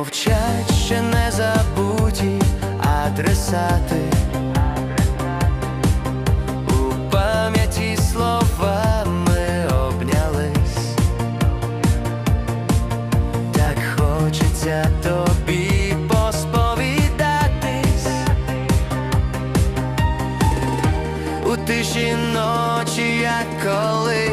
мовчать ще не забуті адресати. У пам'яті слова ми обнялись. Так хочеться тобі посповідатись. У тиші ночі, як колись.